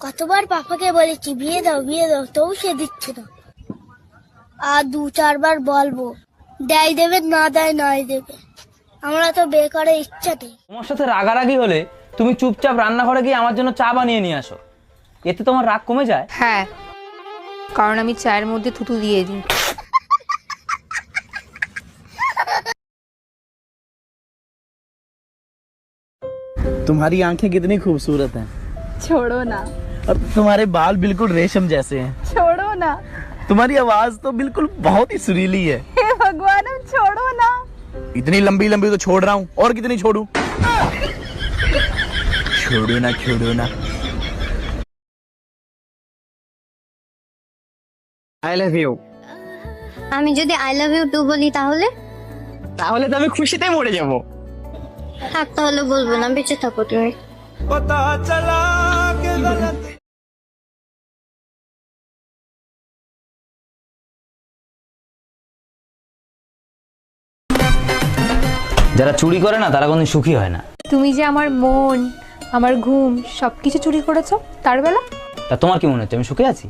কতবার পাপাকে বলেছি বিয়ে দাও বিয়ে দাও তবু সে দিচ্ছে না আর দু চারবার বলবো দেয় দেবে না দেয় নাই দেবে আমরা তো বিয়ে করার ইচ্ছা নেই তোমার সাথে রাগারাগি হলে তুমি চুপচাপ রান্নাঘরে গিয়ে আমার জন্য চা বানিয়ে নিয়ে আসো এতে তোমার রাগ কমে যায় হ্যাঁ কারণ আমি চায়ের মধ্যে থুতু দিয়ে দিই तुम्हारी आंखें कितनी खूबसूरत हैं छोड़ो ना और तुम्हारे बाल बिल्कुल रेशम जैसे हैं छोड़ो ना तुम्हारी आवाज तो बिल्कुल बहुत ही सुरीली है हे भगवान हम छोड़ो ना इतनी लंबी लंबी तो छोड़ रहा हूँ और कितनी छोड़ू छोड़ो ना छोड़ो ना আই লাভ ইউ আমি যদি আই লাভ ইউ টু বলি তাহলে তাহলে তো আমি খুশিতে মরে যাব থাক তাহলে বলবো না বেঁচে থাকো তুমি যারা চুরি করে না তারা কোনো সুখী হয় না তুমি যে আমার মন আমার ঘুম সবকিছু চুরি করেছ তার বেলা তা তোমার কি মনে হচ্ছে আমি সুখে আছি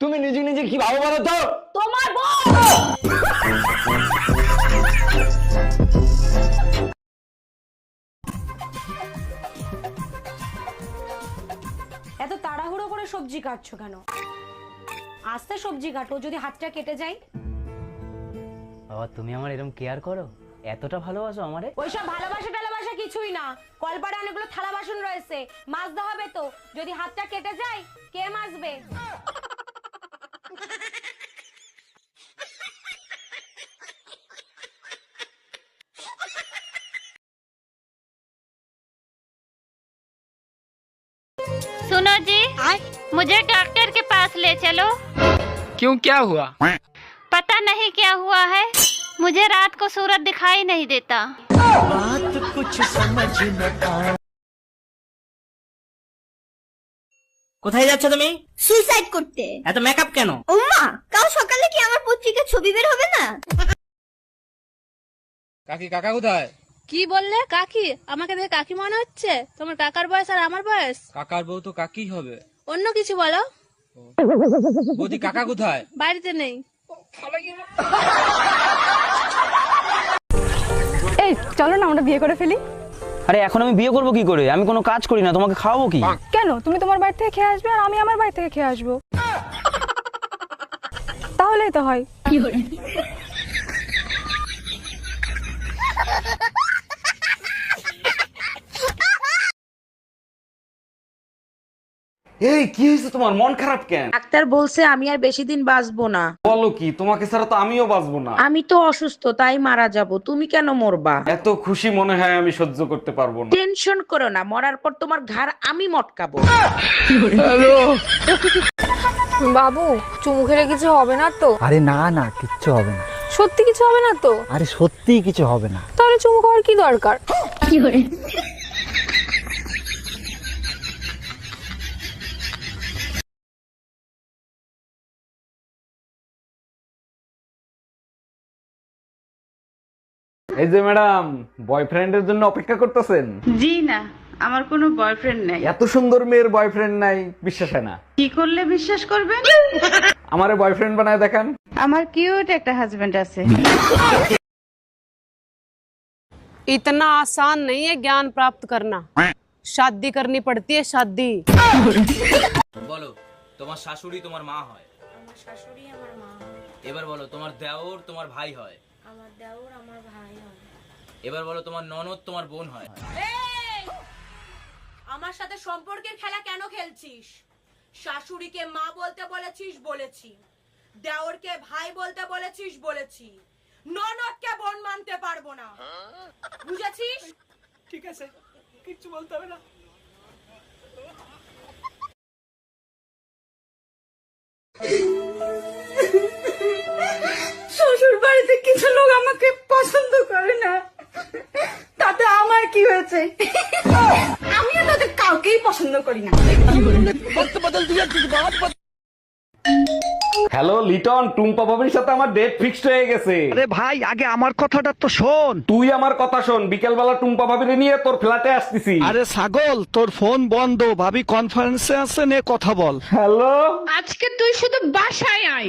তুমি নিজে নিজে কি ভাবো বলো তো? এত তাড়াহুড়ো করে সবজি কাটছো কেন? আস্তে সবজি কাটো যদি হাতটা কেটে যায়। বাবা তুমি আমার এরকম কেয়ার করো? এতটা ভালোবাসো আমারে? ওইসব ভালোবাসা টালাবাসা কিছুই না। কলপাড়ে অনেকগুলো থালা বাসন রয়েছে। মাজতে হবে তো। যদি হাতটা কেটে যায় কে মাজবে? मुझे डॉक्टर के पास ले चलो क्यों क्या हुआ पता नहीं क्या हुआ है मुझे रात को सूरज दिखाई नहीं देता কোথায় যাচ্ছ তুমি সুইসাইড করতে এত মেকআপ কেন ওমা কাল সকালে কি আমার পত্রিকার ছবি বের হবে না কাকি কাকা কোথায় কি বললে কাকি আমাকে দেখে কাকি মনে হচ্ছে তোমার কাকার বয়স আর আমার বয়স কাকার বউ তো কাকি হবে অন্য কিছু বলো। বৌদি কাকা কোথায়? বাড়িতে নেই। এই চলো না আমরা বিয়ে করে ফেলি। আরে এখন আমি বিয়ে করব কি করে? আমি কোনো কাজ করি না তোমাকে খাওয়াবো কি? কেন? তুমি তোমার বাড়ি থেকে খেয়ে আসবে আর আমি আমার বাড়ি থেকে খেয়ে আসব। তাহলেই তো হয়। এই কি হয়েছে তোমার? মন খারাপ কেন? ডাক্তার বলছে আমি আর বেশি দিন বাঁচবো না। বলো কি তোমাকে ছাড়া তো আমিও বাঁচবো না। আমি তো অসুস্থ তাই মারা যাব। তুমি কেন মরবা? এত খুশি মনে হয় আমি সহ্য করতে পারব না। টেনশন করো না মরার পর তোমার ঘাড় আমি মটকাবো। বাবু চুমু খেলে কিছু হবে না তো? আরে না না কিচ্ছু হবে না। সত্যি কিছু হবে না তো? আরে সত্যি কিছু হবে না। তাহলে চুমু খাওয়ার কি দরকার? এই যে ম্যাডাম বয়ফ্রেন্ডের জন্য অপেক্ষা করতেছেন জি না আমার কোনো বয়ফ্রেন্ড নেই এত সুন্দর মেয়ের বয়ফ্রেন্ড নাই বিশ্বাস হয় না কি করলে বিশ্বাস করবেন আমারে বয়ফ্রেন্ড বানায় দেখান আমার কিউট একটা হাজবেন্ড আছে इतना आसान नहीं है ज्ञान प्राप्त करना शादी करनी पड़ती है शादी বলো তোমার শাশুড়ি তোমার মা হয় আমার শাশুড়ি আমার মা এবার বলো তোমার দেওর তোমার ভাই হয় আমার দেওর আমার ভাই হয় এবার বলো তোমার ননদ তোমার বোন হয়। আমার সাথে সম্পর্কের খেলা কেন খেলছিস? শাশুড়িকে মা বলতে বলেছিস বলেছি। দেওরকে ভাই বলতে বলেছিস বলেছি। ননদকে বোন মানতে পারব না। বুঝেছিস? ঠিক আছে কিচ্ছু বলতে হবে না। কি হয়েছে? আমিও তো কাউকেই পছন্দ করি না। হ্যালো লিটন টুম্পা ভাবির সাথে আমার ডেট ফিক্সড হয়ে গেছে। আরে ভাই আগে আমার কথাটা তো শোন। তুই আমার কথা শোন বিকেল বেলা টুম্পা ভাবির নিয়ে তোর ফ্ল্যাটে আসতেছি। আরে ছাগল তোর ফোন বন্ধ ভাবি কনফারেন্সে আছে নে কথা বল। হ্যালো? আজকে তুই শুধু বাসায় আয়।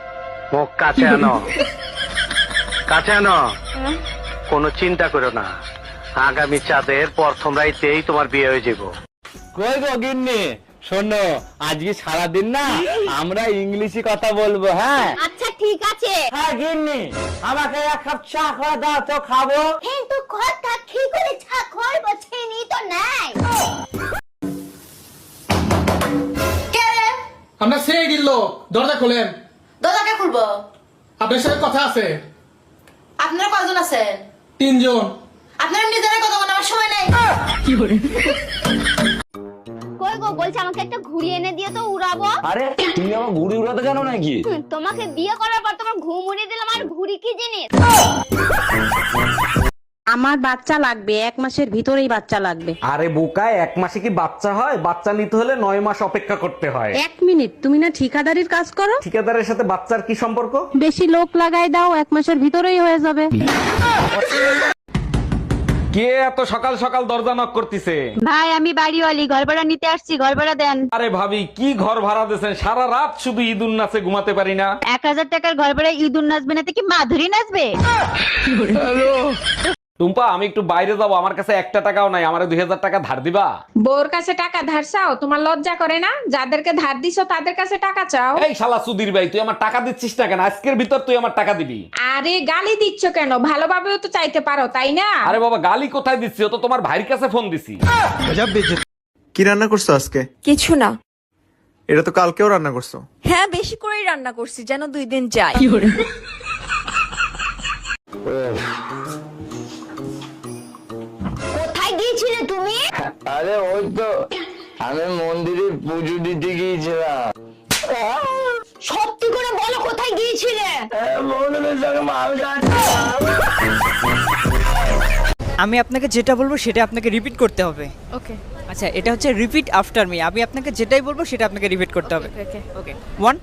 মুখ কাছে আনো। কাছে আনো। কোনো চিন্তা করো না। আগামী চাঁদের প্রথম রাইতেই তোমার বিয়ে হয়ে যাব কই গো গিন্নি? শোনো আজকে সারাদিন না আমরা ইংলিশে কথা বলব হ্যাঁ? আচ্ছা ঠিক আছে। হ্যাঁ গিন্নি আমাকে এক কাপ চা করে দাও তো খাব। কিন্তু কথা কি করে ছাকর বছেনি তো নাই। আমরা সেই দিল দরজা খোলেন। আপনার সাথে কথা আছে? আপনারা কয়জন আছেন? তিনজন। আপনারা নিজেরা কথা বলার আমার সময় নেই। কই গো বলছে আমাকে একটা ঘুড়ি এনে দিয়ে তো উড়াবো। আরে তুমি আমার ঘুড়ি উড়াতে জানো নাকি? তোমাকে বিয়ে করার পর তোমার ঘুম উড়িয়ে দিলাম আর ঘুড়ি কি জিনিস? আমার বাচ্চা লাগবে এক মাসের ভিতরেই বাচ্চা লাগবে। আরে বোকায় এক মাসে কি বাচ্চা হয়? বাচ্চা নিতে হলে নয় মাস অপেক্ষা করতে হয়। এক মিনিট তুমি না ঠিকাদারির কাজ করো? ঠিকাদারের সাথে বাচ্চার কি সম্পর্ক? বেশি লোক লাগাই দাও এক মাসের ভিতরেই হয়ে যাবে। কে এত সকাল সকাল দরজা নক করতেছে? ভাই আমি বাড়িওয়ালি ঘর ভাড়া নিতে আসছি ঘর ভাড়া দেন। আরে ভাবি কি ঘর ভাড়া দিয়েছেন? সারা রাত শুধু ঈদুন নাচে ঘুমাতে পারি না। এক হাজার টাকার ঘর ভাড়া ইঁদুর নাচবে না তো কি মাধুরী নাচবে? টুম্পা আমি একটু বাইরে যাব আমার কাছে একটা টাকাও নাই আমার দুই হাজার টাকা ধার দিবা? বোর কাছে টাকা ধার চাও? তোমার লজ্জা করে না? যাদেরকে ধার দিছো তাদের কাছে টাকা চাও? এই শালা সুধীর ভাই তুই আমার টাকা দিচ্ছিস না কেন? আজকের ভিতর তুই আমার টাকা দিবি। আরে গালি দিচ্ছ কেন? ভালোভাবেও তো চাইতে পারো তাই না? আরে বাবা গালি কোথায় দিচ্ছি? ও তো তোমার ভাইয়ের কাছে ফোন দিছি। কি রান্না করছ আজকে? কিছু না। এটা তো কালকেও রান্না করছ। হ্যাঁ বেশি করেই রান্না করছি যেন দুই দিন যায়। গিয়েছিলে তুমি? আরে ওই তো আমি মন্দিরে পুজো দিতে গিয়েছিলাম। সত্যি করে বলো কোথায় গিয়েছিলে? আমি আপনাকে যেটা বলব সেটা আপনাকে রিপিট করতে হবে। ওকে আচ্ছা এটা হচ্ছে রিপিট আফটার মি আমি আপনাকে যেটাই বলব সেটা আপনাকে রিপিট করতে হবে। Okay okay one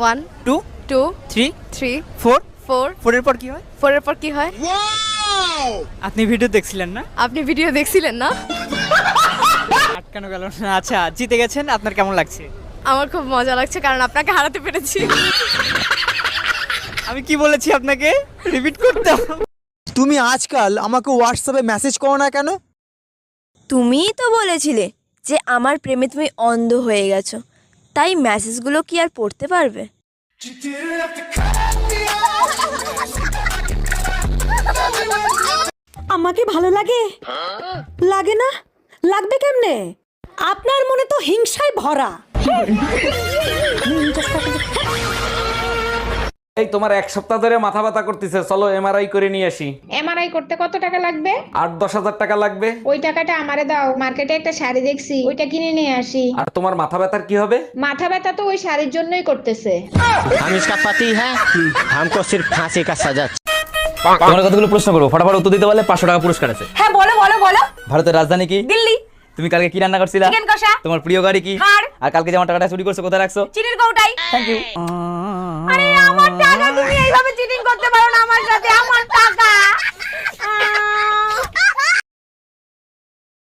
one two two three three four four ফোরের পর কি হয়? ফোরের পর কি হয়? আপনি ভিডিও দেখছিলেন না? আপনি ভিডিও দেখছিলেন না? আটকানো গেল না। আচ্ছা জিতে গেছেন আপনার কেমন লাগছে? আমার খুব মজা লাগছে কারণ আপনাকে হারাতে পেরেছি। আমি কি বলেছি আপনাকে? রিপিট করতে তুমি আজকাল আমাকে হোয়াটসঅ্যাপে মেসেজ করো না কেন? তুমিই তো বলেছিলে যে আমার প্রেমে তুমি অন্ধ হয়ে গেছো। তাই মেসেজগুলো কি আর পড়তে পারবে? আমাকে ভালো লাগে লাগে না লাগবে কেমনে আপনার মনে তো হিংসায় ভরা এই তোমার এক সপ্তাহ ধরে মাথা ব্যথা করতেছে চলো এমআরআই করে নিয়ে আসি এমআরআই করতে কত টাকা লাগবে আট দশ হাজার টাকা লাগবে ওই টাকাটা আমারে দাও মার্কেটে একটা শাড়ি দেখছি ওইটা কিনে নিয়ে আসি আর তোমার মাথা ব্যথার কি হবে মাথা ব্যথা তো ওই শাড়ির জন্যই করতেছে हम इसका पति है हमको सिर्फ फांसी का सजा তোমার কতগুলো প্রশ্ন করব? ফটাফট উত্তর দিতে পারলে পাঁচশো টাকা পুরস্কার আছে। হ্যাঁ বলো বলো বলো। ভারতের রাজধানী কি? দিল্লি। তুমি কালকে কি রান্না করছিলা? চিকেন কষা। তোমার প্রিয় গাড়ি কি? কার। আর কালকে যেমন টাকাটা চুরি করছ কোথায় রাখছো? চিনির কৌটাই। থ্যাংক ইউ আরে আমার টাকা তুমি এইভাবে চিটিং করতে পারো না আমার সাথে আমার